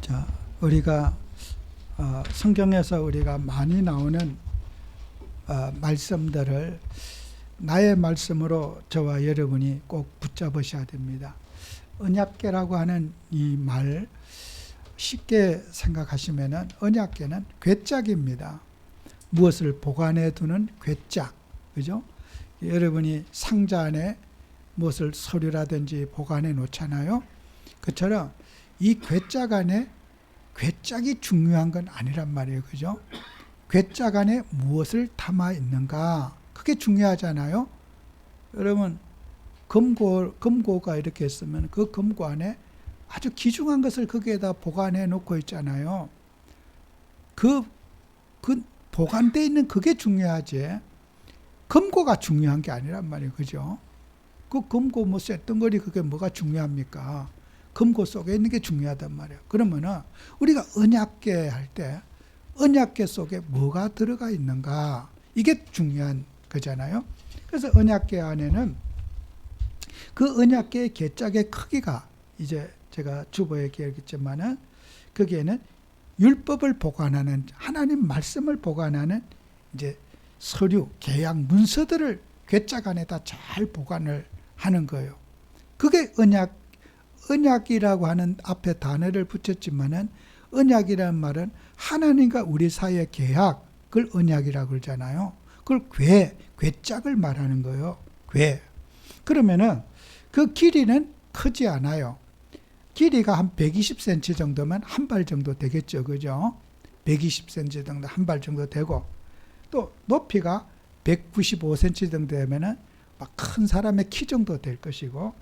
자, 우리가 어, 성경에서 우리가 많이 나오는 어, 말씀들을 나의 말씀으로 저와 여러분이 꼭 붙잡으셔야 됩니다. 언약계라고 하는 이 말 쉽게 생각하시면은 언약계는 괴짝입니다. 무엇을 보관해 두는 괴짝. 그죠? 여러분이 상자 안에 무엇을 서류라든지 보관해 놓잖아요. 그처럼 이 괴짝 안에 괴짝이 중요한 건 아니란 말이에요. 그죠? 괴짝 안에 무엇을 담아 있는가? 그게 중요하잖아요. 여러분, 금고, 금고가 이렇게 있으면 그 금고 안에 아주 귀중한 것을 거기에다 보관해 놓고 있잖아요. 그, 그 보관되어 있는 그게 중요하지. 금고가 중요한 게 아니란 말이에요. 그죠? 그 금고 뭐 쇳덩거리 그게 뭐가 중요합니까? 금고 속에 있는 게 중요하단 말이에요. 그러면은 우리가 언약계 할 때 언약계 속에 뭐가 들어가 있는가? 이게 중요한 거잖아요. 그래서 언약계 안에는 그 언약계의 계짝의 크기가 이제 제가 주보에 기억했지만은 거기에는 율법을 보관하는 하나님 말씀을 보관하는 이제 서류, 계약 문서들을 괴짝 안에다 잘 보관을 하는 거예요. 그게 언약 언약이라고 하는 앞에 단어를 붙였지만은 언약이라는 말은 하나님과 우리 사이의 계약을 언약이라고 그러잖아요. 그걸 괴, 괴짝을 말하는 거예요. 괴. 그러면은 그 길이는 크지 않아요. 길이가 한 120cm 정도면 한 발 정도 되겠죠. 그죠? 120cm 정도 한 발 정도 되고 또 높이가 195cm 정도 되면은 막 큰 사람의 키 정도 될 것이고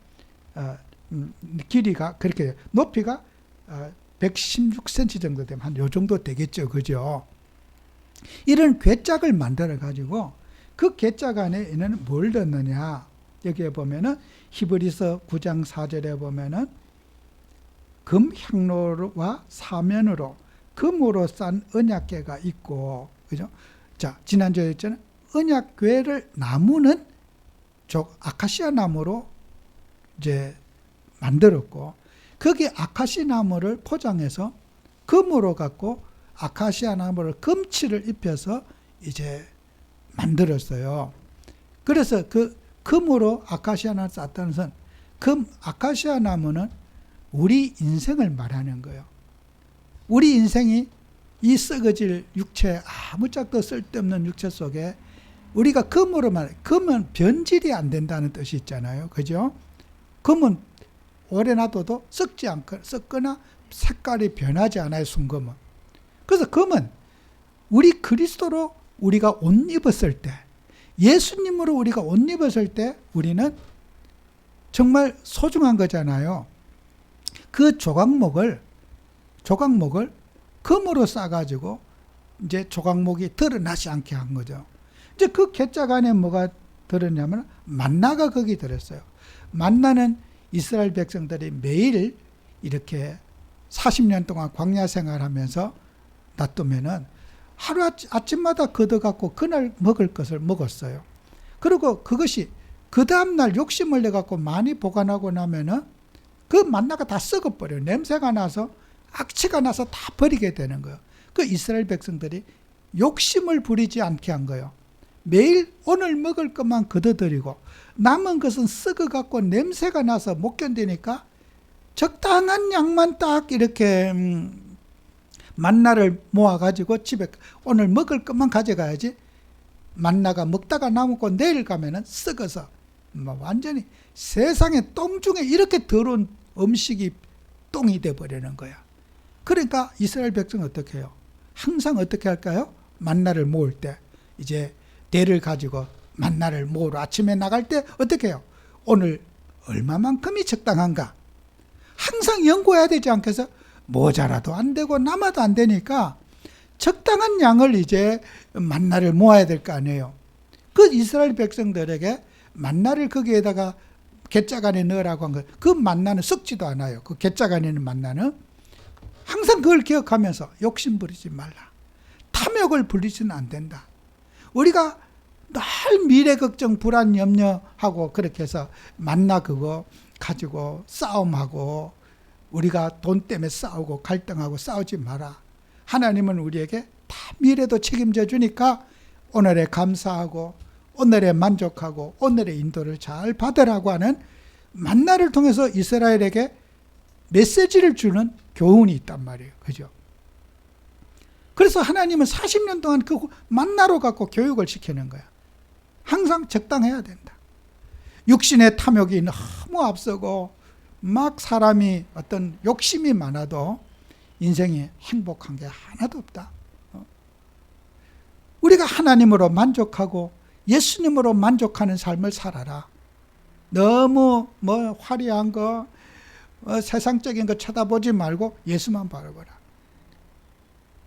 어, 음, 길이가 그렇게 높이가 어, 116cm 정도 되면 한 요 정도 되겠죠. 그죠? 이런 괴짝을 만들어 가지고 그 괴짝 안에는 뭘 넣느냐? 여기에 보면은 히브리서 9장 4절에 보면은 금 향로와 사면으로 금으로 싼 언약궤가 있고 그죠? 자, 지난주에 했잖아요. 언약궤를 나무는 저 아카시아 나무로 이제 만들었고 거기 아카시 나무를 포장해서 금으로 갖고 아카시아 나무를 금칠을 입혀서 이제 만들었어요. 그래서 그 금으로 아카시아 나무를 쌌다는 것은 금 아카시아 나무는 우리 인생을 말하는 거예요. 우리 인생이 이 썩어질 육체 아무짝도 쓸데없는 육체 속에 우리가 금으로 말 금은 변질이 안 된다는 뜻이 있잖아요. 그죠? 금은 오래 놔둬도 썩지 않거 썩거나 색깔이 변하지 않아요. 순금은. 그래서 금은 우리 그리스도로 우리가 옷 입었을 때 예수님으로 우리가 옷 입었을 때 우리는 정말 소중한 거잖아요. 그 조각목을 조각목을 금으로 싸가지고 이제 조각목이 드러나지 않게 한 거죠. 이제 그 괴짝 안에 뭐가 들었냐면 만나가 거기 들었어요. 만나는 이스라엘 백성들이 매일 이렇게 40년 동안 광야 생활하면서 놔두면은 하루 아침마다 걷어갖고 그날 먹을 것을 먹었어요. 그리고 그것이 그 다음날 욕심을 내갖고 많이 보관하고 나면은 그 만나가 다 썩어버려요. 냄새가 나서 악취가 나서 다 버리게 되는 거예요. 그 이스라엘 백성들이 욕심을 부리지 않게 한 거예요. 매일 오늘 먹을 것만 걷어들이고 남은 것은 썩어 갖고 냄새가 나서 못 견디니까 적당한 양만 딱 이렇게 음, 만나를 모아 가지고 집에 오늘 먹을 것만 가져가야지 만나가 먹다가 남고 내일 가면은 썩어서 뭐 완전히 세상에 똥 중에 이렇게 더러운 음식이 똥이 돼 버리는 거야. 그러니까 이스라엘 백성 어떻게 해요? 항상 어떻게 할까요? 만나를 모을 때 이제 대를 가지고 만나를 모으러 아침에 나갈 때 어떻게 해요? 오늘 얼마만큼이 적당한가? 항상 연구해야 되지 않겠어? 모자라도 안 되고 남아도 안 되니까 적당한 양을 이제 만나를 모아야 될 거 아니에요. 그 이스라엘 백성들에게 만나를 거기에다가 안에 넣으라고 한 거. 그 만나는 썩지도 않아요. 그 안에 있는 만나는. 항상 그걸 기억하면서 욕심 부리지 말라. 탐욕을 부리지는 안 된다. 우리가 늘 미래 걱정, 불안, 염려하고 그렇게 해서 만나 그거 가지고 싸움하고 우리가 돈 때문에 싸우고 갈등하고 싸우지 마라. 하나님은 우리에게 다 미래도 책임져 주니까 오늘에 감사하고 오늘에 만족하고 오늘의 인도를 잘 받으라고 하는 만나를 통해서 이스라엘에게 메시지를 주는 교훈이 있단 말이에요. 그죠? 그래서 하나님은 40년 동안 그 만나로 갖고 교육을 시키는 거야. 항상 적당해야 된다. 육신의 탐욕이 너무 앞서고 막 사람이 어떤 욕심이 많아도 인생에 행복한 게 하나도 없다. 어? 우리가 하나님으로 만족하고 예수님으로 만족하는 삶을 살아라. 너무 뭐 화려한 거, 어, 세상적인 거 쳐다보지 말고 예수만 바라보라.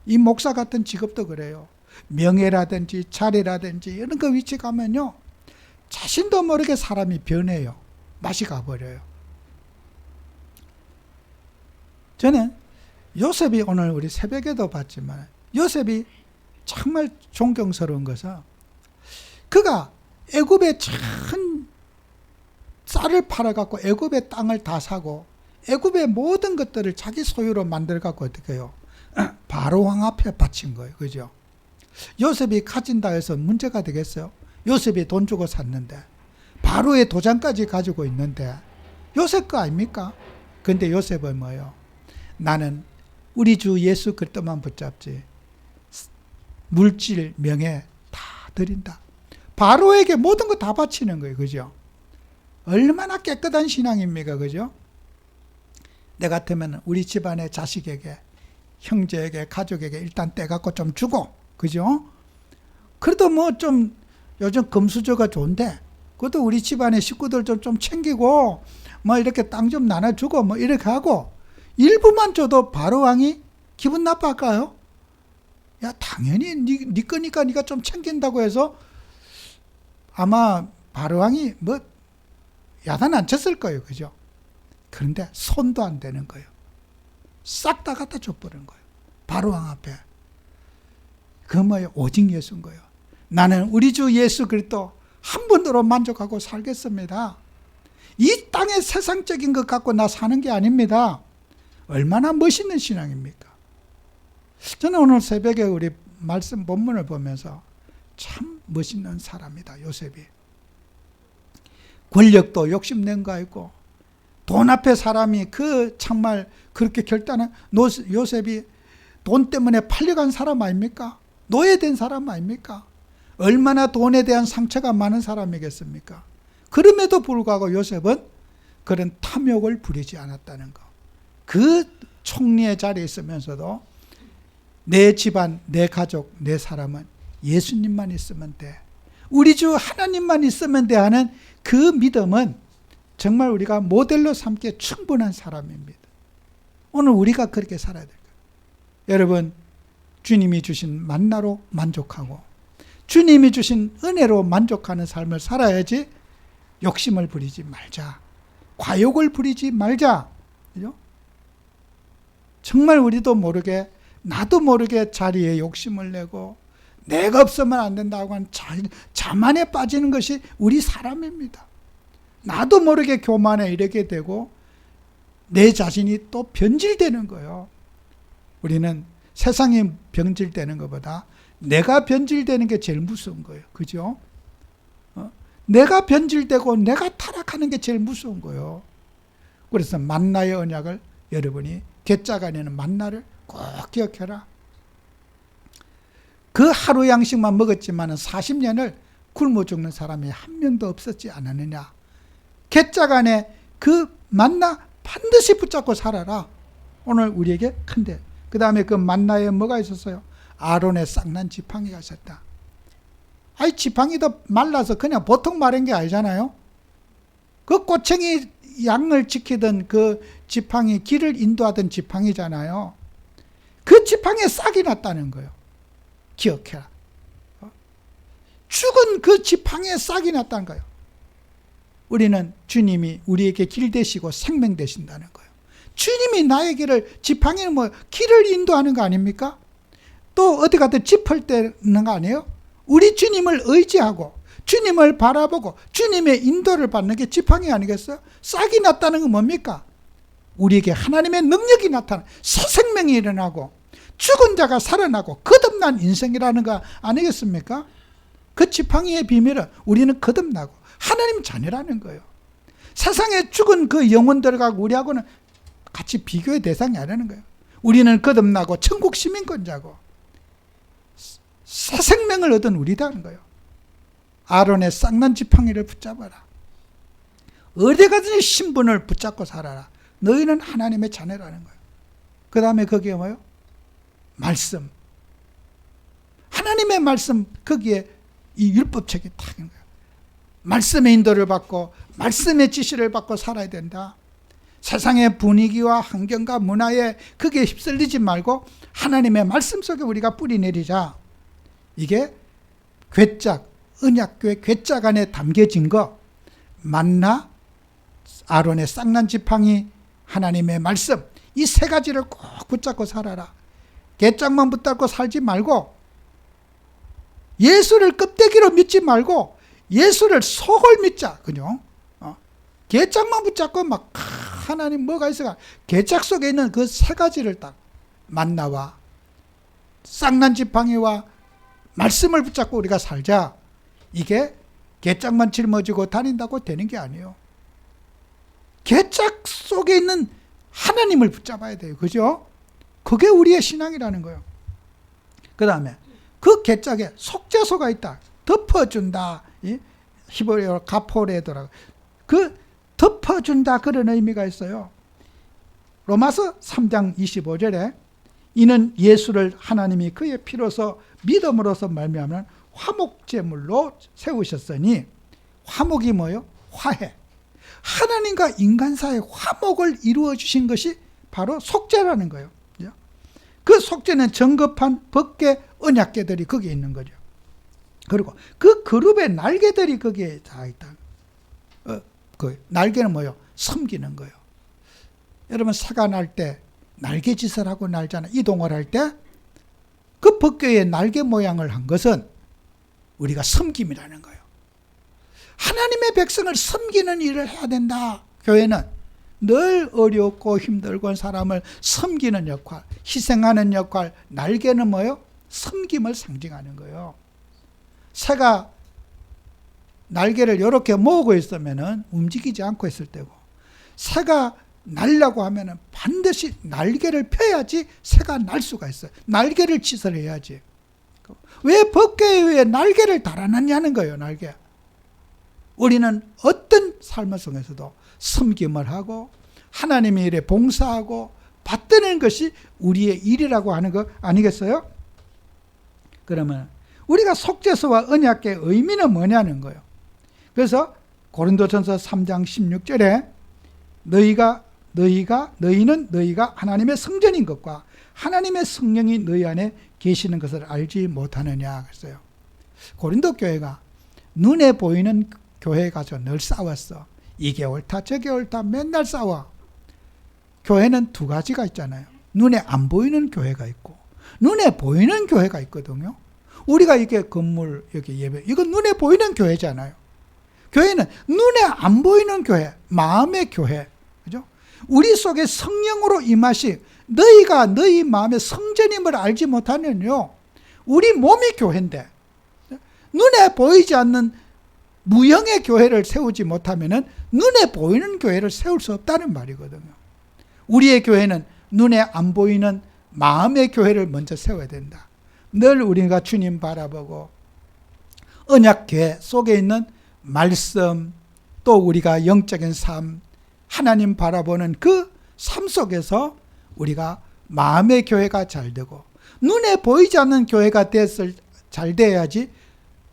이 목사 같은 직업도 그래요. 명예라든지 자리라든지 이런 거 위치 가면요. 자신도 모르게 사람이 변해요. 맛이 가버려요. 저는 요셉이 오늘 우리 새벽에도 봤지만 요셉이 정말 존경스러운 것은 그가 애굽에 큰 쌀을 팔아 갖고 애굽의 땅을 다 사고 애굽의 모든 것들을 자기 소유로 만들어 갖고 어떻게 해요? 바로 왕 앞에 바친 거예요. 그죠? 요셉이 가진다 해서 문제가 되겠어요? 요셉이 돈 주고 샀는데 바로의 도장까지 가지고 있는데 요셉 거 아닙니까? 근데 요셉은 뭐예요? 나는 우리 주 예수 그리스도만 붙잡지 물질 명예 다 드린다. 바로에게 모든 거 다 바치는 거예요. 그죠? 얼마나 깨끗한 신앙입니까? 그죠? 내 같으면 우리 집안의 자식에게 형제에게 가족에게 일단 떼갖고 좀 주고 그죠? 그래도 뭐 좀 요즘 금수저가 좋은데 그것도 우리 집안의 식구들 좀, 좀 챙기고 뭐 이렇게 땅 좀 나눠주고 뭐 이렇게 하고 일부만 줘도 바로 왕이 기분 나빠할까요? 야 당연히 네, 네 거니까 네가 좀 챙긴다고 해서 아마 바로 왕이 뭐 야단 안 쳤을 거예요. 그죠? 그런데 손도 안 되는 거예요. 싹 다 갖다 줘버린 거예요. 바로 왕 앞에. 그 뭐예요? 오직 예수인 거예요. 나는 우리 주 예수 그리스도 한 분으로 만족하고 살겠습니다. 이 땅의 세상적인 것 갖고 나 사는 게 아닙니다. 얼마나 멋있는 신앙입니까? 저는 오늘 새벽에 우리 말씀 본문을 보면서 참 멋있는 사람이다, 요셉이. 권력도 욕심낸 거 있고, 돈 앞에 사람이 그 정말 그렇게 결단한 요셉이 돈 때문에 팔려간 사람 아닙니까? 노예된 사람 아닙니까? 얼마나 돈에 대한 상처가 많은 사람이겠습니까? 그럼에도 불구하고 요셉은 그런 탐욕을 부리지 않았다는 거. 그 총리의 자리에 있으면서도 내 집안, 내 가족, 내 사람은 예수님만 있으면 돼. 우리 주 하나님만 있으면 돼 하는 그 믿음은 정말 우리가 모델로 삼기에 충분한 사람입니다. 오늘 우리가 그렇게 살아야 될까요? 여러분, 주님이 주신 만나로 만족하고 주님이 주신 은혜로 만족하는 삶을 살아야지 욕심을 부리지 말자. 과욕을 부리지 말자. 그죠? 정말 우리도 모르게 나도 모르게 자리에 욕심을 내고 내가 없으면 안 된다고 하는 자, 자만에 빠지는 것이 우리 사람입니다. 나도 모르게 교만에 이르게 되고 내 자신이 또 변질되는 거예요. 우리는 세상이 변질되는 것보다 내가 변질되는 게 제일 무서운 거예요. 그죠? 어? 내가 변질되고 내가 타락하는 게 제일 무서운 거예요. 그래서 만나의 언약을 여러분이 개짜가 내는 만나를 꼭 기억해라. 그 하루 양식만 먹었지만 40년을 굶어 죽는 사람이 한 명도 없었지 않았느냐. 개짜간에 그 만나 반드시 붙잡고 살아라. 오늘 우리에게 큰데. 그 다음에 그 만나에 뭐가 있었어요? 아론의 쌍난 지팡이가 있었다. 아이 지팡이도 말라서 그냥 보통 마른 게 아니잖아요. 그 꼬챙이 양을 지키던 그 지팡이 길을 인도하던 지팡이잖아요. 그 지팡이에 싹이 났다는 거예요. 기억해라. 어? 죽은 그 지팡이에 싹이 났다는 거예요. 우리는 주님이 우리에게 길 되시고 생명 되신다는 거예요. 주님이 나의 길을 지팡이는 뭐 길을 인도하는 거 아닙니까? 또 어디 가든 짚을 때는 거 아니에요? 우리 주님을 의지하고 주님을 바라보고 주님의 인도를 받는 게 지팡이 아니겠어요? 싹이 났다는 건 뭡니까? 우리에게 하나님의 능력이 나타나 새 생명이 일어나고 죽은 자가 살아나고 거듭난 인생이라는 거 아니겠습니까? 그 지팡이의 비밀은 우리는 거듭나고 하나님 자녀라는 거예요. 세상에 죽은 그 영혼들하고 우리하고는 같이 비교의 대상이 아니라는 거예요. 우리는 거듭나고 천국 시민권자고 새 생명을 얻은 우리다는 거예요. 아론의 쌍난 지팡이를 붙잡아라. 어디 가든지 신분을 붙잡고 살아라. 너희는 하나님의 자녀라는 거예요. 그 다음에 거기에 뭐요? 말씀. 하나님의 말씀, 거기에 이 율법책이 딱 있는 거예요. 말씀의 인도를 받고, 말씀의 지시를 받고 살아야 된다. 세상의 분위기와 환경과 문화에 크게 휩쓸리지 말고 하나님의 말씀 속에 우리가 뿌리 내리자. 이게 괴짝, 언약교의 괴짝 안에 담겨진 거 만나 아론의 쌍난 지팡이 하나님의 말씀 이 세 가지를 꼭 붙잡고 살아라. 괴짝만 붙잡고 살지 말고 예수를 껍데기로 믿지 말고 예수를 속을 믿자. 그죠? 어? 괴짝만 붙잡고 막 하나님 뭐가 있어가 괴짝 속에 있는 그 세 가지를 딱 만나와 쌍난 지팡이와 말씀을 붙잡고 우리가 살자. 이게 개짝만 짊어지고 다닌다고 되는 게 아니에요. 개짝 속에 있는 하나님을 붙잡아야 돼요. 그죠? 그게 우리의 신앙이라는 거예요. 그 다음에 그 개짝에 속죄소가 있다. 덮어준다. 히브리어 가포레더라고. 그 덮어준다 그런 의미가 있어요. 로마서 3장 25절에 이는 예수를 하나님이 그의 피로서 믿음으로서 말미암는 화목 제물로 세우셨으니 화목이 뭐요? 화해. 하나님과 인간 사이의 화목을 이루어 주신 것이 바로 속죄라는 거예요. 그 속죄는 정급한 법계 언약계들이 거기에 있는 거죠. 그리고 그 그룹의 날개들이 거기에 다 있다. 어, 그 날개는 뭐요? 섬기는 거예요. 여러분 새가 날 때 날개짓을 하고 날잖아. 이동을 할 때그 법궤의 날개 모양을 한 것은 우리가 섬김이라는 거예요. 하나님의 백성을 섬기는 일을 해야 된다. 교회는 늘 어렵고 힘들고 한 사람을 섬기는 역할, 희생하는 역할, 날개는 뭐요? 섬김을 상징하는 거예요. 새가 날개를 이렇게 모으고 있으면 움직이지 않고 있을 때고, 새가 날려고 하면 반드시 날개를 펴야지 새가 날 수가 있어요. 날개를 치설해야지. 왜 법계에 왜 날개를 달아놨냐는 거예요, 날개. 우리는 어떤 삶을 속에서도 섬김을 하고 하나님의 일에 봉사하고 받드는 것이 우리의 일이라고 하는 거 아니겠어요? 그러면 우리가 속죄서와 언약의 의미는 뭐냐는 거예요. 그래서 고린도전서 3장 16절에 너희가 너희가 너희는 너희가 하나님의 성전인 것과 하나님의 성령이 너희 안에 계시는 것을 알지 못하느냐 그랬어요. 고린도 교회가 눈에 보이는 교회 가서 늘 싸웠어. 이게 옳다 저게 옳다 맨날 싸워. 교회는 두 가지가 있잖아요. 눈에 안 보이는 교회가 있고 눈에 보이는 교회가 있거든요. 우리가 이게 건물 여기 예배 이건 눈에 보이는 교회잖아요. 교회는 눈에 안 보이는 교회, 마음의 교회. 그죠? 우리 속에 성령으로 임하시 너희가 너희 마음의 성전임을 알지 못하면요. 우리 몸이 교회인데 눈에 보이지 않는 무형의 교회를 세우지 못하면 눈에 보이는 교회를 세울 수 없다는 말이거든요. 우리의 교회는 눈에 안 보이는 마음의 교회를 먼저 세워야 된다. 늘 우리가 주님 바라보고 언약궤 속에 있는 말씀 또 우리가 영적인 삶 하나님 바라보는 그 삶 속에서 우리가 마음의 교회가 잘 되고 눈에 보이지 않는 교회가 됐을 잘 돼야지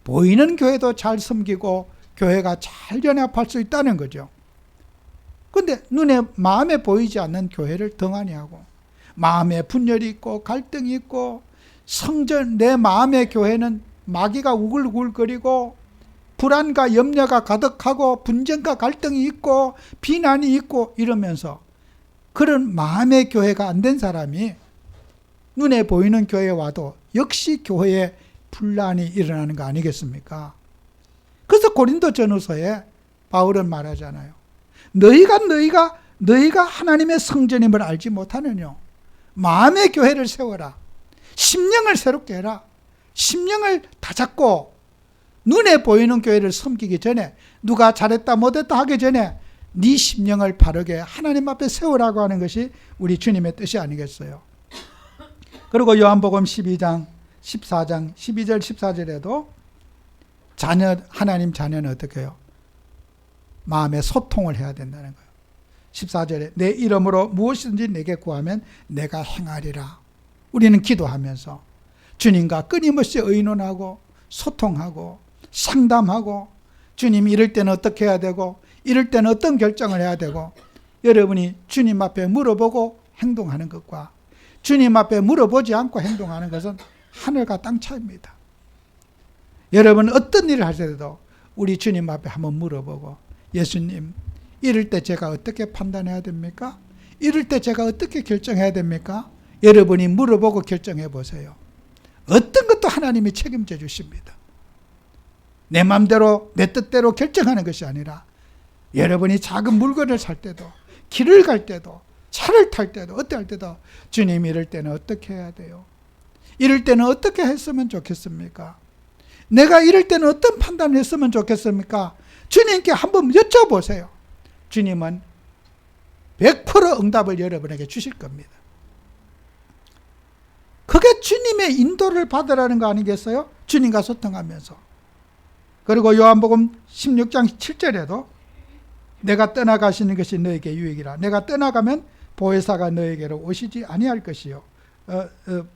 보이는 교회도 잘 섬기고 교회가 잘 연합할 수 있다는 거죠. 근데 눈에 마음에 보이지 않는 교회를 덩하니 하고 마음에 분열이 있고 갈등이 있고 성전 내 마음의 교회는 마귀가 우글우글거리고 불안과 염려가 가득하고 분쟁과 갈등이 있고 비난이 있고 이러면서 그런 마음의 교회가 안 된 사람이 눈에 보이는 교회에 와도 역시 교회에 분란이 일어나는 거 아니겠습니까? 그래서 고린도 전후서에 바울은 말하잖아요. 너희가 너희가 너희가 하나님의 성전임을 알지 못하느뇨. 마음의 교회를 세워라. 심령을 새롭게 해라. 심령을 다 잡고 눈에 보이는 교회를 섬기기 전에 누가 잘했다 못했다 하기 전에 네 심령을 바르게 하나님 앞에 세우라고 하는 것이 우리 주님의 뜻이 아니겠어요. 그리고 요한복음 12장 14장 12절 14절에도 자녀 하나님 자녀는 어떻게 해요? 마음에 소통을 해야 된다는 거예요. 14절에 내 이름으로 무엇이든지 내게 구하면 내가 행하리라. 우리는 기도하면서 주님과 끊임없이 의논하고 소통하고 상담하고 주님 이럴 때는 어떻게 해야 되고 이럴 때는 어떤 결정을 해야 되고 여러분이 주님 앞에 물어보고 행동하는 것과 주님 앞에 물어보지 않고 행동하는 것은 하늘과 땅 차이입니다. 여러분 어떤 일을 하셔도 우리 주님 앞에 한번 물어보고 예수님 이럴 때 제가 어떻게 판단해야 됩니까? 이럴 때 제가 어떻게 결정해야 됩니까? 여러분이 물어보고 결정해 보세요. 어떤 것도 하나님이 책임져 주십니다. 내 마음대로 내 뜻대로 결정하는 것이 아니라 여러분이 작은 물건을 살 때도 길을 갈 때도 차를 탈 때도 어때할 때도 주님 이럴 때는 어떻게 해야 돼요? 이럴 때는 어떻게 했으면 좋겠습니까? 내가 이럴 때는 어떤 판단을 했으면 좋겠습니까? 주님께 한번 여쭤보세요. 주님은 100% 응답을 여러분에게 주실 겁니다. 그게 주님의 인도를 받으라는 거 아니겠어요? 주님과 소통하면서. 그리고 요한복음 16장 7절에도 내가 떠나가시는 것이 너에게 유익이라. 내가 떠나가면 보혜사가 너에게로 오시지 아니할 것이요. 어, 어,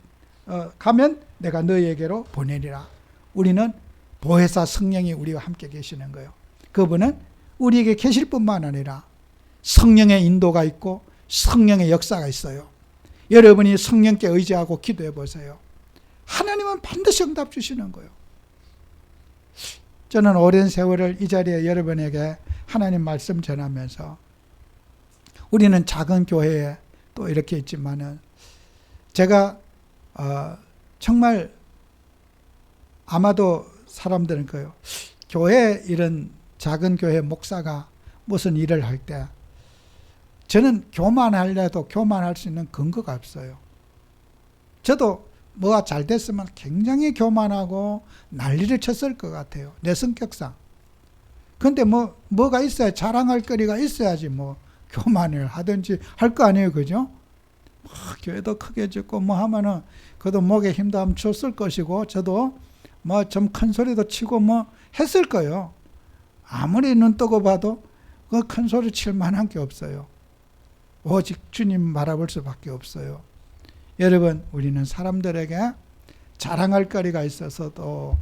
어, 가면 내가 너에게로 보내리라. 우리는 보혜사 성령이 우리와 함께 계시는 거예요. 그분은 우리에게 계실 뿐만 아니라 성령의 인도가 있고 성령의 역사가 있어요. 여러분이 성령께 의지하고 기도해 보세요. 하나님은 반드시 응답 주시는 거예요. 저는 오랜 세월을 이 자리에 여러분에게 하나님 말씀 전하면서 우리는 작은 교회에 또 이렇게 있지만은 제가 어 정말 아마도 사람들은 그요 교회 이런 작은 교회 목사가 무슨 일을 할때 저는 교만하려도 교만할 수 있는 근거가 없어요. 저도 뭐가 잘 됐으면 굉장히 교만하고 난리를 쳤을 것 같아요. 내 성격상. 근데 뭐, 뭐가 있어야 자랑할 거리가 있어야지 뭐, 교만을 하든지 할 거 아니에요. 그죠? 뭐, 교회도 크게 짓고 뭐 하면은, 그도 목에 힘도 한번 줬을 것이고, 저도 뭐 좀 큰 소리도 치고 뭐 했을 거예요. 아무리 눈 뜨고 봐도 그 큰 소리 칠 만한 게 없어요. 오직 주님 바라볼 수밖에 없어요. 여러분, 우리는 사람들에게 자랑할 거리가 있어서도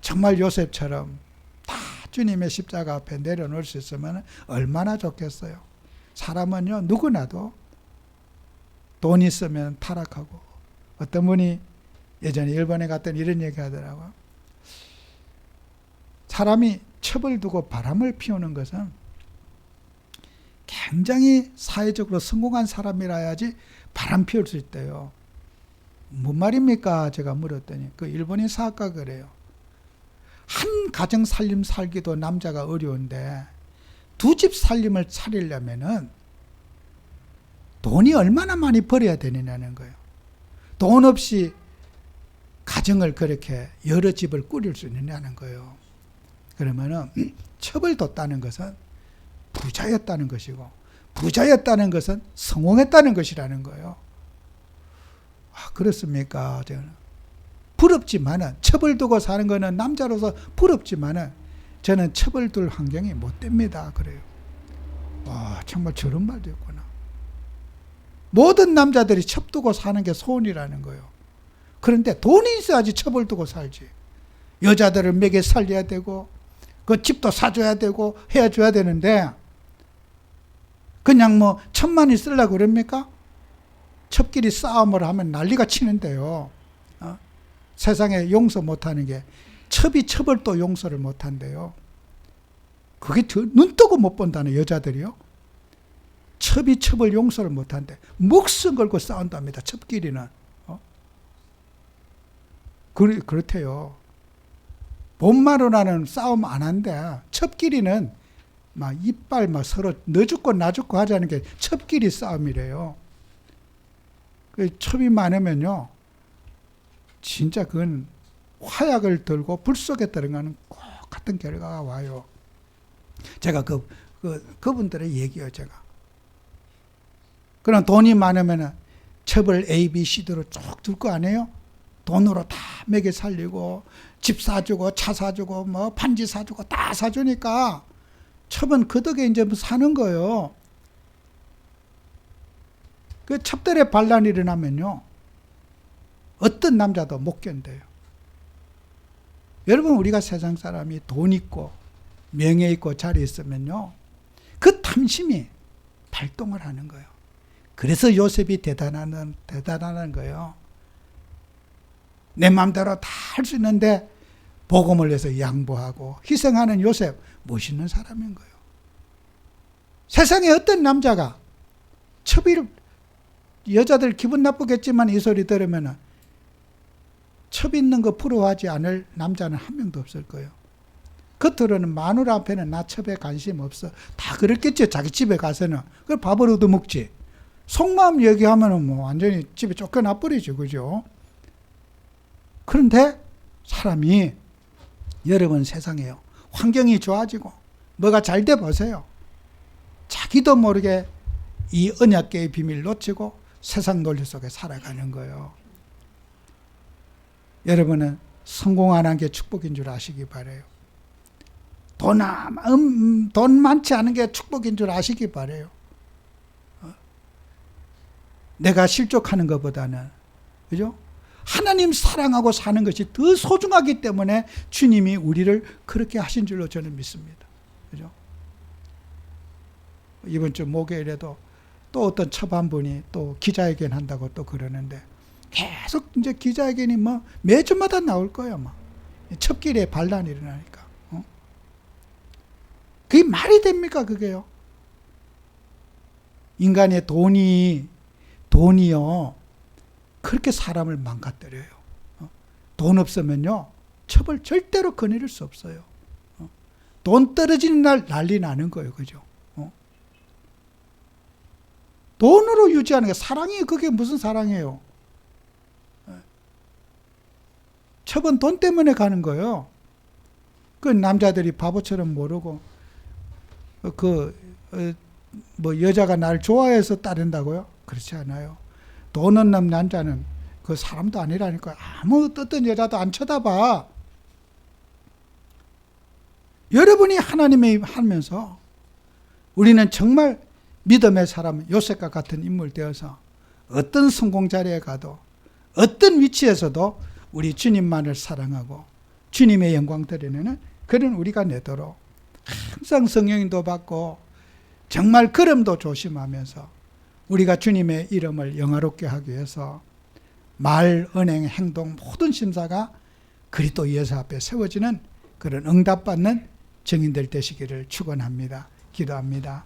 정말 요셉처럼 다 주님의 십자가 앞에 내려놓을 수 있으면 얼마나 좋겠어요. 사람은요, 누구나도 돈 있으면 타락하고 어떤 분이 예전에 일본에 갔더니 이런 얘기 하더라고요. 사람이 첩을 두고 바람을 피우는 것은 굉장히 사회적으로 성공한 사람이라야지 바람 피울 수 있대요. 뭔 말입니까? 제가 물었더니 그 일본인 사학가 그래요. 한 가정 살림 살기도 남자가 어려운데 두 집 살림을 차리려면은 돈이 얼마나 많이 벌어야 되느냐는 거예요. 돈 없이 가정을 그렇게 여러 집을 꾸릴 수 있느냐는 거예요. 그러면은 첩을 뒀다는 것은 부자였다는 것이고 부자였다는 것은 성공했다는 것이라는 거예요. 아, 그렇습니까? 저는 부럽지만은 첩을 두고 사는 거는 남자로서 부럽지만은 저는 첩을 둘 환경이 못 됩니다. 그래요. 와, 정말 저런 말도 있구나. 모든 남자들이 첩 두고 사는 게 소원이라는 거예요. 그런데 돈이 있어야지 첩을 두고 살지. 여자들을 먹여 살려야 되고, 그 집도 사줘야 되고, 해줘야 되는데, 그냥 뭐 천만 있으려고 그럽니까? 첩끼리 싸움을 하면 난리가 치는데요. 어? 세상에 용서 못하는 게 첩이 첩을 또 용서를 못한대요. 그게 눈 뜨고 못 본다는 여자들이요. 첩이 첩을 용서를 못한대. 목숨 걸고 싸운답니다. 첩끼리는. 어? 그, 그렇대요. 본마로나는 싸움 안 한대. 첩끼리는 막 이빨 막 서로 너 죽고 나 죽고 하자는 게 첩끼리 싸움이래요. 그 첩이 많으면요, 진짜 그건 화약을 들고 불 속에 들어가는 꼭 같은 결과가 와요. 제가 그, 그 그분들의 얘기요, 제가. 그럼 돈이 많으면은 첩을 A, B, C대로 쭉들거 아니에요? 돈으로 다 먹여 살리고 집 사주고 차 사주고 뭐 반지 사주고 다 사주니까 첩은 그 덕에 이제 뭐 사는 거예요. 그 첩들의 반란이 일어나면요. 어떤 남자도 못 견뎌요. 여러분 우리가 세상 사람이 돈 있고 명예 있고 자리 있으면요. 그 탐심이 발동을 하는 거예요. 그래서 요셉이 대단한 대단한 거예요. 내 마음대로 다 할 수 있는데 복음을 위해서 양보하고 희생하는 요셉 멋있는 사람인 거예요. 세상에 어떤 남자가 첩이를 여자들 기분 나쁘겠지만 이 소리 들으면은 첩 있는 거 부러워하지 않을 남자는 한 명도 없을 거예요. 겉으로는 마누라 앞에는 나 첩에 관심 없어. 다 그랬겠죠. 자기 집에 가서는. 그걸 밥을 얻어먹지. 속마음 얘기하면은 뭐 완전히 집에 쫓겨나 버리죠. 그죠? 그런데 사람이 여러분 세상에요. 환경이 좋아지고 뭐가 잘 돼 보세요. 자기도 모르게 이 언약계의 비밀 놓치고 세상 논리 속에 살아가는 거예요. 여러분은 성공 안한게 축복인 줄 아시기 바래요. 돈, 아- 음, 돈 많지 않은 게 축복인 줄 아시기 바래요. 어? 내가 실족하는 것보다는 그죠? 하나님 사랑하고 사는 것이 더 소중하기 때문에 주님이 우리를 그렇게 하신 줄로 저는 믿습니다. 그죠? 이번 주 목요일에도 또 어떤 첩한 분이 또 기자회견 한다고 또 그러는데 계속 이제 기자회견이 뭐 매주마다 나올 거예요. 막 첩길에 반란이 일어나니까. 어? 그게 말이 됩니까 그게요? 인간의 돈이 돈이요 그렇게 사람을 망가뜨려요. 어? 돈 없으면요 첩을 절대로 거느릴 수 없어요. 어? 돈 떨어지는 날 난리 나는 거예요, 그죠? 어? 돈으로 유지하는 게 사랑이 그게 무슨 사랑이에요? 어? 첩은 돈 때문에 가는 거예요. 그 남자들이 바보처럼 모르고 그 뭐 여자가 날 좋아해서 따른다고요? 그렇지 않아요. 돈 없는 남자는 그 사람도 아니라니까 아무 어떤 여자도 안 쳐다봐. 여러분이 하나님의 하면서 우리는 정말 믿음의 사람 요셉과 같은 인물 되어서 어떤 성공 자리에 가도 어떤 위치에서도 우리 주님만을 사랑하고 주님의 영광 드리는 그런 우리가 내도록 항상 성령인도 받고 정말 걸음도 조심하면서 우리가 주님의 이름을 영화롭게 하기 위해서 말, 언행, 행동 모든 심사가 그리스도 예수 앞에 세워지는 그런 응답받는 증인들 되시기를 축원합니다. 기도합니다.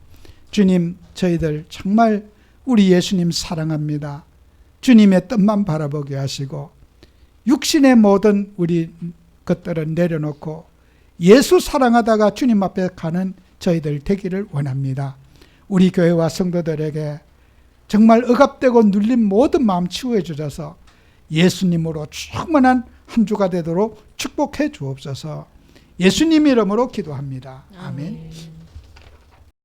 주님, 저희들 정말 우리 예수님 사랑합니다. 주님의 뜻만 바라보게 하시고 육신의 모든 우리 것들을 내려놓고 예수 사랑하다가 주님 앞에 가는 저희들 되기를 원합니다. 우리 교회와 성도들에게 정말 억압되고 눌린 모든 마음 치유해 주셔서 예수님으로 충만한 한 주가 되도록 축복해 주옵소서. 예수님 이름으로 기도합니다. 아멘. 아멘.